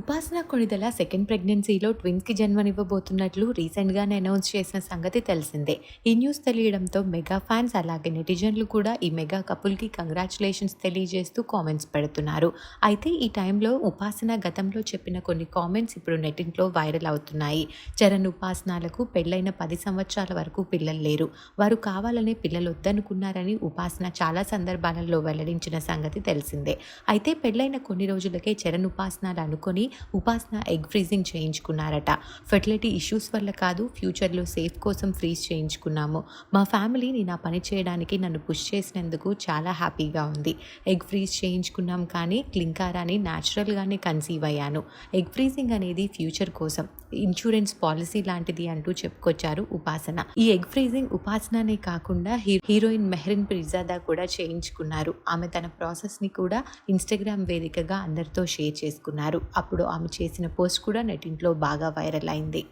ఉపాసన కొణిదల సెకండ్ ప్రెగ్నెన్సీలో ట్విన్స్కి జన్మనివ్వబోతున్నట్లు రీసెంట్గానే అనౌన్స్ చేసిన సంగతి తెలిసిందే. ఈ న్యూస్ తెలియడంతో మెగా ఫ్యాన్స్ అలాగే నెటిజన్లు కూడా ఈ మెగా కపుల్కి కంగ్రాచులేషన్స్ తెలియజేస్తూ కామెంట్స్ పెడుతున్నారు. అయితే ఈ టైంలో ఉపాసన గతంలో చెప్పిన కొన్ని కామెంట్స్ ఇప్పుడు నెట్టింట్లో వైరల్ అవుతున్నాయి. చరణ్ ఉపాసనాలకు పెళ్ళైన పది సంవత్సరాల వరకు పిల్లలు లేరు. వారు కావాలనే పిల్లలు వద్దనుకున్నారని ఉపాసన చాలా సందర్భాలలో వెల్లడించిన సంగతి తెలిసిందే. అయితే పెళ్ళైన కొన్ని రోజులకే చరణ్ ఉపాసనాలు అనుకొని ఉపాసన ఎగ్ ఫ్రీజింగ్ చేయించుకున్నారట. ఫెర్టిలిటీ ఇష్యూస్ వల్ల కాదు ఫ్యూచర్లో సేఫ్ కోసం ఫ్రీజ్ చేయించుకున్నాము. మా ఫ్యామిలీని నా పని చేయడానికి నన్ను పుష్ చేసినందుకు చాలా హ్యాపీగా ఉంది. ఎగ్ ఫ్రీజ్ చేయించుకున్నాం కానీ క్లింకారాని న్యాచురల్గానే కన్సీవ్ అయ్యాను. ఎగ్ ఫ్రీజింగ్ అనేది ఫ్యూచర్ కోసం. ఇన్సూరెన్స్ పాలసీ లాంటిది అంటూ చెప్పుకొచ్చారు ఉపాసన. ఈ ఎగ్ ఫ్రీజింగ్ ఉపాసననే కాకుండా హీ- హీరోయిన్ మెహరిన్ ప్రిజాదా కూడా చేయించుకున్నారు. ఆమె తన ప్రాసెస్ని కూడా ఇన్స్టాగ్రామ్ వేదికగా అందరితో షేర్ చేసుకున్నారు. అప్పుడు ఆమె చేసిన పోస్ట్ కూడా నెటింట్లో బాగా వైరల్ అయింది.